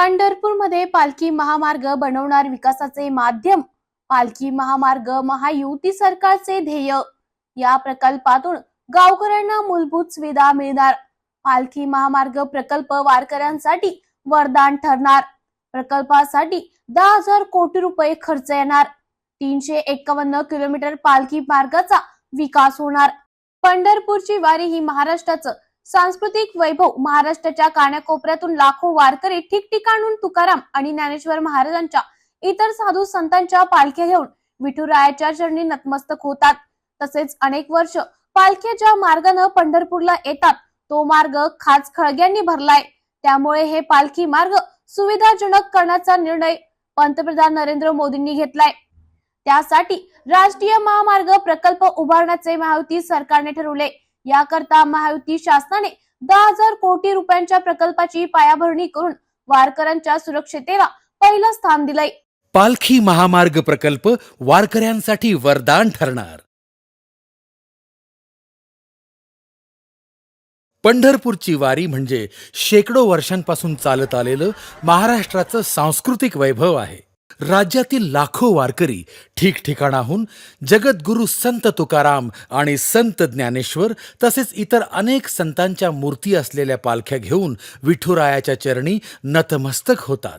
पंढरपूरमध्ये पालखी महामार्ग बनवणार विकासाचे माध्यम पालखी महामार्ग महायुती सरकारचे ध्येय. या प्रकल्पातून गावकऱ्यांना मूलभूत सुविधा मिळणार. पालखी महामार्ग प्रकल्प वारकऱ्यांसाठी वरदान ठरणार. प्रकल्पासाठी दहा हजार कोटी रुपये खर्च येणार. तीनशे एकावन्न किलोमीटर पालखी मार्गाचा विकास होणार. पंढरपूरची वारी ही महाराष्ट्राचं सांस्कृतिक वैभव महाराष्ट्राच्या कानाकोपऱ्यातून लाखो वारकरी ठिकठिकाणून तुकाराम आणि ज्ञानेश्वर महाराजांच्या इतर साधू संतांच्या पालख्या घेऊन विठुरायाच्या चरणी नतमस्तक होतात. तसेच अनेक वर्ष पालख्या ज्या मार्गानं पंढरपूरला येतात. तो मार्ग खाच खळग्यांनी भरलाय. त्यामुळे हे पालखी मार्ग सुविधाजनक करण्याचा निर्णय पंतप्रधान नरेंद्र मोदींनी घेतलाय. त्यासाठी राष्ट्रीय महामार्ग प्रकल्प उभारण्याचे महायुती सरकारने ठरवले. याकरता महायुती शासनाने दहा हजार कोटी रुपयांच्या प्रकल्पाची पायाभरणी करून वारकऱ्यांच्या सुरक्षितेला पहिलं स्थान दिलंय. पालखी महामार्ग प्रकल्प वारकऱ्यांसाठी वरदान ठरणार. पंढरपूरची वारी म्हणजे शेकडो वर्षांपासून चालत आलेलं महाराष्ट्राचं सांस्कृतिक वैभव आहे. राज्यातील लाखो वारकरी ठिकठिकाणाहून जगद्गुरू संत तुकाराम आणि संत ज्ञानेश्वर तसेच इतर अनेक संतांच्या मूर्ती असलेल्या पालख्या घेऊन विठुरायाच्या चरणी नतमस्तक होतात.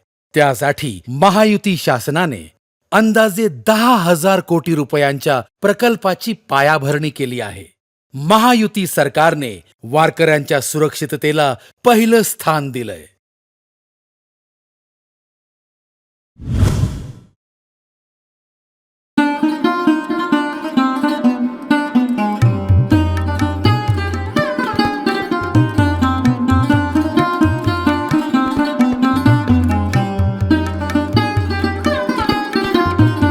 त्यासाठी महायुती शासनाने अंदाजे दहा हजार कोटी रुपयांच्या प्रकल्पाची पायाभरणी केली आहे. महायुती सरकारने वारकऱ्यांच्या सुरक्षिततेला पहिलं स्थान दिलंय.